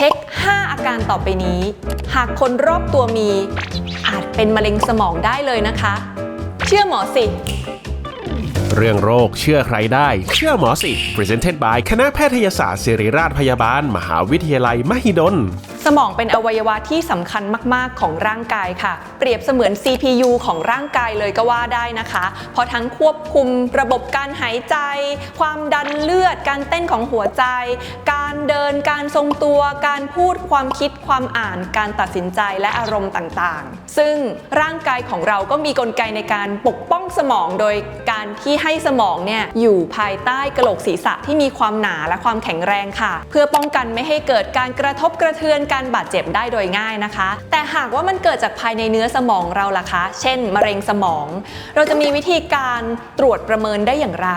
ช็ค 5 อาการต่อไปนี้ หากคนรอบตัวมี อาจเป็นมะเร็งสมองได้เลยนะคะ เชื่อหมอสิ เรื่องโรคเชื่อใครได้ เชื่อหมอสิ Presented by คณะแพทยศาสตร์ศิริราชพยาบาล มหาวิทยาลัยมหิดลสมองเป็นอวัยวะที่สำคัญมากๆของร่างกายค่ะ เปรียบเสมือน CPU ของร่างกายเลยก็ว่าได้นะคะ เพราะทั้งควบคุมระบบการหายใจ ความดันเลือด การเต้นของหัวใจ การเดินการทรงตัว การพูดความคิดความอ่าน การตัดสินใจและอารมณ์ต่างๆ ซึ่งร่างกายของเราก็มีกลไกในการปกป้องสมองโดยการที่ให้สมองเนี่ยอยู่ภายใต้กระโหลกศีรษะที่มีความหนาและความแข็งแรงค่ะ เพื่อป้องกันไม่ให้เกิดการกระทบกระเทือนการบาดเจ็บได้โดยง่ายนะคะ แต่หากว่ามันเกิดจากภายในเนื้อสมองเราล่ะคะ เช่น มะเร็งสมอง เราจะมีวิธีการตรวจประเมินได้อย่างไร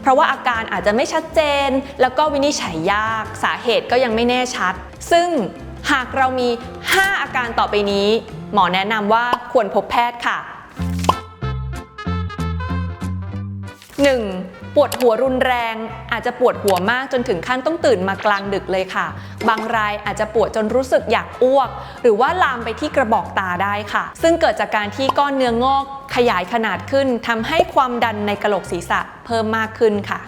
เพราะว่าอาการอาจจะไม่ชัดเจน แล้วก็วินิจฉัยยาก สาเหตุก็ยังไม่แน่ชัด ซึ่งหากเรามี 5 อาการต่อไปนี้ หมอแนะนำว่าควรพบแพทย์ค่ะ 1. ปวดหัวรุนแรง อาจจะปวดหัวมากจนถึงขั้นต้องตื่นมากลางดึกเลยค่ะ บางรายอาจจะปวดจนรู้สึกอยากอ้วก หรือว่าลามไปที่กระบอกตาได้ค่ะ ซึ่งเกิดจากการที่ก้อนเนื้องอกขยายขนาดขึ้นทำให้ความดันในกระโหลกศีรษะเพิ่มมากขึ้นค่ะ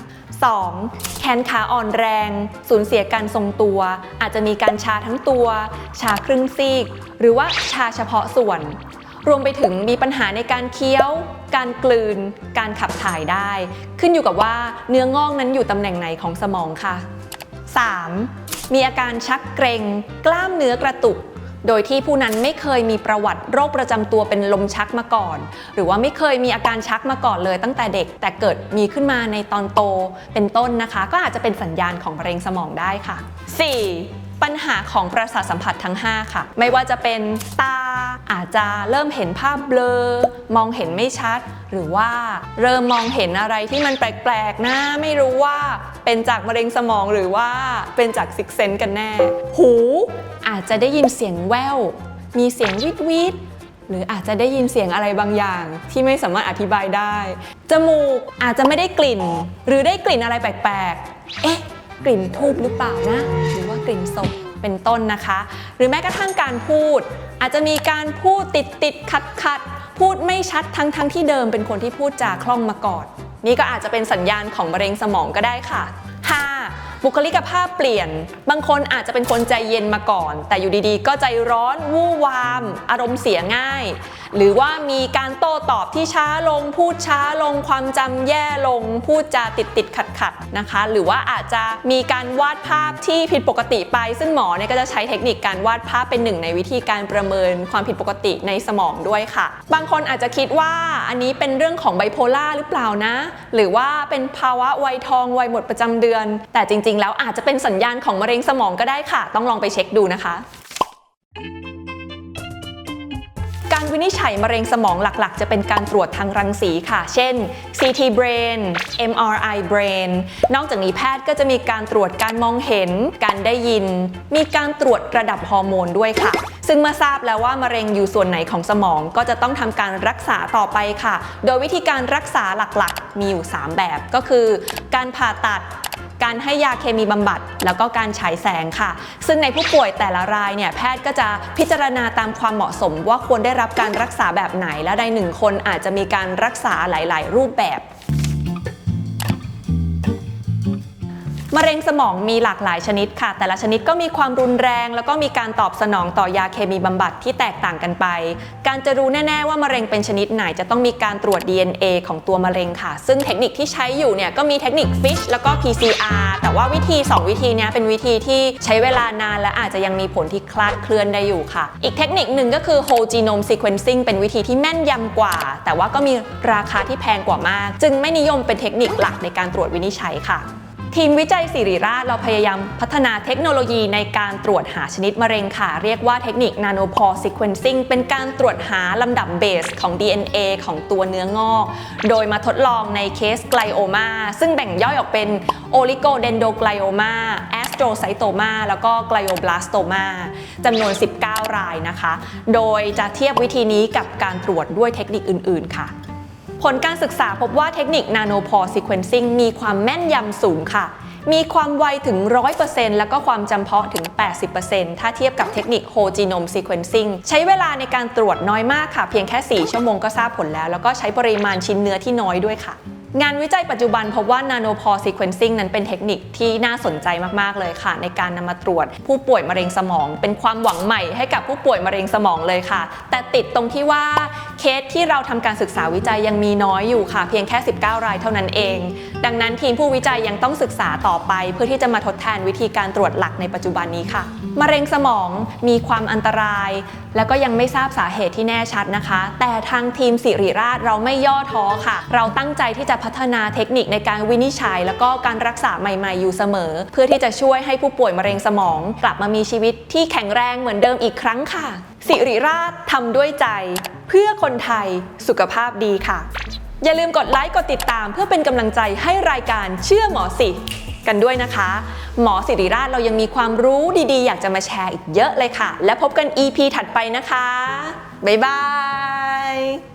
2. แขนขาอ่อนแรง สูญเสียการทรงตัว อาจจะมีการชาทั้งตัว ชาครึ่งซีก หรือว่าชาเฉพาะส่วน รวมไปถึงมีปัญหาในการเคี้ยว การกลืน การขับถ่ายได้ ขึ้นอยู่กับว่าเนื้องอกนั้นอยู่ตำแหน่งไหนของสมองค่ะ 3. มีอาการชักเกร็ง กล้ามเนื้อกระตุก โดยที่ผู้นั้นไม่เคยมีประวัติโรคประจำตัวเป็นลมชักมาก่อน หรือว่าไม่เคยมีอาการชักมาก่อนเลยตั้งแต่เด็ก แต่เกิดมีขึ้นมาในตอนโตเป็นต้นนะคะ ก็อาจจะเป็นสัญญาณของมะเร็งสมองได้ค่ะ 4. ปัญหาของประสาทสัมผัสทั้ง 5 ค่ะ ไม่ว่าจะเป็นตา อาจจะเริ่มเห็นภาพเบลอ มองเห็นไม่ชัด หรือว่าเริ่มมองเห็นอะไรที่มันแปลกๆนะไม่รู้ว่าเป็นจากมะเร็งสมองหรือว่าเป็นจากซิกเซนกันแน่ หูอาจจะได้ยินเสียงแววมีเสียงวิดวิดหรืออาจจะได้ยินเสียงอะไรบางอย่างที่ไม่สามารถอธิบายได้ จมูกอาจจะไม่ได้กลิ่น หรือได้กลิ่นอะไรแปลกๆ เอ๊ะ กลิ่นทูบหรือเปล่านะ หรือว่ากลิ่นศพ เป็นต้นนะคะ หรือแม้กระทั่งการพูด อาจจะมีการพูดติดติดขัดขัดพูดไม่ชัดทั้งทั้งที่เดิมเป็นคนที่พูดจาคล่องมาก่อน นี่ก็อาจจะเป็นสัญญาณของมะเร็งสมองก็ได้ค่ะ 5. บุคลิกภาพเปลี่ยน บางคนอาจจะเป็นคนใจเย็นมาก่อน แต่อยู่ดีๆ ก็ใจร้อนวู่วาม อารมณ์เสียง่ายหรือว่ามีการโต้ตอบที่ช้าลง พูดช้าลงความจำแย่ลง พูดจาติดติดขัดขัดนะคะ หรือว่าอาจจะมีการวาดภาพที่ผิดปกติไป ซึ่งหมอเนี่ยก็จะใช้เทคนิคการวาดภาพเป็นหนึ่งในวิธีการประเมินความผิดปกติในสมองด้วยค่ะ บางคนอาจจะคิดว่าอันนี้เป็นเรื่องของไบโพล่าหรือเปล่านะ หรือว่าเป็นภาวะวัยทองวัยหมดประจำเดือน แต่จริง ๆ แล้วอาจจะเป็นสัญญาณของมะเร็งสมองก็ได้ค่ะ ต้องลองไปเช็คดูนะคะ การวินิจฉัยมะเร็งสมองหลักๆ จะเป็นการตรวจทางรังสีค่ะ เช่น CT brain MRI brain นอกจากนี้แพทย์ก็จะมีการตรวจการมองเห็น การได้ยิน มีการตรวจระดับฮอร์โมนด้วยค่ะ ซึ่งเมื่อทราบแล้วว่ามะเร็งอยู่ส่วนไหนของสมองก็จะต้องทำการรักษาต่อไปค่ะ โดยวิธีการรักษาหลักๆ มีอยู่ 3 แบบก็คือ การผ่าตัดการให้ยาเคมีบำบัด แล้วก็การฉายแสงค่ะ ซึ่งในผู้ป่วยแต่ละรายเนี่ยแพทย์ก็จะพิจารณาตามความเหมาะสมว่าควรได้รับการรักษาแบบไหนและในหนึ่งคนอาจจะมีการรักษาหลาย ๆ รูปแบบ มะเร็งสมองมีหลากหลายชนิดค่ะ แต่ละชนิดก็มีความรุนแรง แล้วก็มีการตอบสนองต่อยาเคมีบำบัดที่แตกต่างกันไป การจะรู้แน่ ๆ ว่ามะเร็งเป็นชนิดไหนจะต้องมีการตรวจ DNA ของตัวมะเร็งค่ะ ซึ่งเทคนิคที่ใช้อยู่เนี่ยก็มีเทคนิค FISH แล้วก็ PCR แต่ว่าวิธี 2 วิธีนี้เป็นวิธีที่ใช้เวลานานและอาจจะยังมีผลที่คลาดเคลื่อนได้อยู่ค่ะ อีกเทคนิคหนึ่งก็คือ whole genome sequencing เป็นวิธีที่แม่นยำกว่า แต่ว่าก็มีราคาที่แพงกว่ามาก จึงไม่นิยมเป็นเทคนิคหลักในการตรวจวินิจฉัยค่ะ ทีมวิจัยสิริราชเราพยายามพัฒนาเทคโนโลยีในการตรวจหาชนิดมะเร็งค่ะ เรียกว่าเทคนิค nanopore sequencing เป็นการตรวจหาลำดับเบสของ DNA ของตัวเนื้องอก โดยมาทดลองในเคสไกลโอมาซึ่งแบ่งย่อยออกเป็น oligodendroglioma astrocytoma แล้วก็ glioblastoma จำนวน 19 รายนะคะ โดยจะเทียบวิธีนี้กับการตรวจด้วยเทคนิคอื่น ๆ ค่ะ ผลการศึกษาพบว่าเทคนิคนาโนพอร์ซีเควนซิ่งมีความแม่นยำสูงค่ะ มีความไวถึง 100%แล้วก็ความจำเพาะถึง 80%ถ้าเทียบกับเทคนิคโฮจีโนมซีเควนซิ่งใช้เวลาในการตรวจน้อยมากค่ะ เพียงแค่ 4 ชั่วโมงก็ทราบผลแล้ว แล้วก็ใช้ปริมาณชิ้นเนื้อที่น้อยด้วยค่ะ งานวิจัยปัจจุบันพบว่า nanopore sequencing นั้นเป็นเทคนิคที่น่าสนใจมาก ๆ เลยค่ะ ในการนำมาตรวจผู้ป่วยมะเร็งสมอง เป็นความหวังใหม่ให้กับผู้ป่วยมะเร็งสมองเลยค่ะ แต่ติดตรงที่ว่าเคสที่เราทำการศึกษาวิจัยยังมีน้อยอยู่ค่ะ เพียงแค่ 19 รายเท่านั้นเอง ดังนั้นทีมผู้วิจัยยังต้องศึกษาต่อไป เพื่อที่จะมาทดแทนวิธีการตรวจหลักในปัจจุบันนี้ค่ะมะเร็งสมองมีความอันตรายแล้วก็ยังไม่ทราบสาเหตุที่แน่ชัดนะคะ แต่ทางทีมสิริราชเราไม่ย่อท้อค่ะ เราตั้งใจที่จะพัฒนาเทคนิคในการวินิจฉัย แล้วก็การรักษาใหม่ๆอยู่เสมอ เพื่อที่จะช่วยให้ผู้ป่วยมะเร็งสมอง กลับมามีชีวิตที่แข็งแรงเหมือนเดิมอีกครั้งค่ะ สิริราชทำด้วยใจ เพื่อคนไทยสุขภาพดีค่ะ อย่าลืมกดไลค์กดติดตาม เพื่อเป็นกำลังใจให้รายการเชื่อหมอสิกันด้วยนะคะ หมอสิริราชเรายังมีความรู้ดีๆ อยากจะมาแชร์อีกเยอะเลยค่ะ และพบกัน EP ถัดไปนะคะ บ๊ายบาย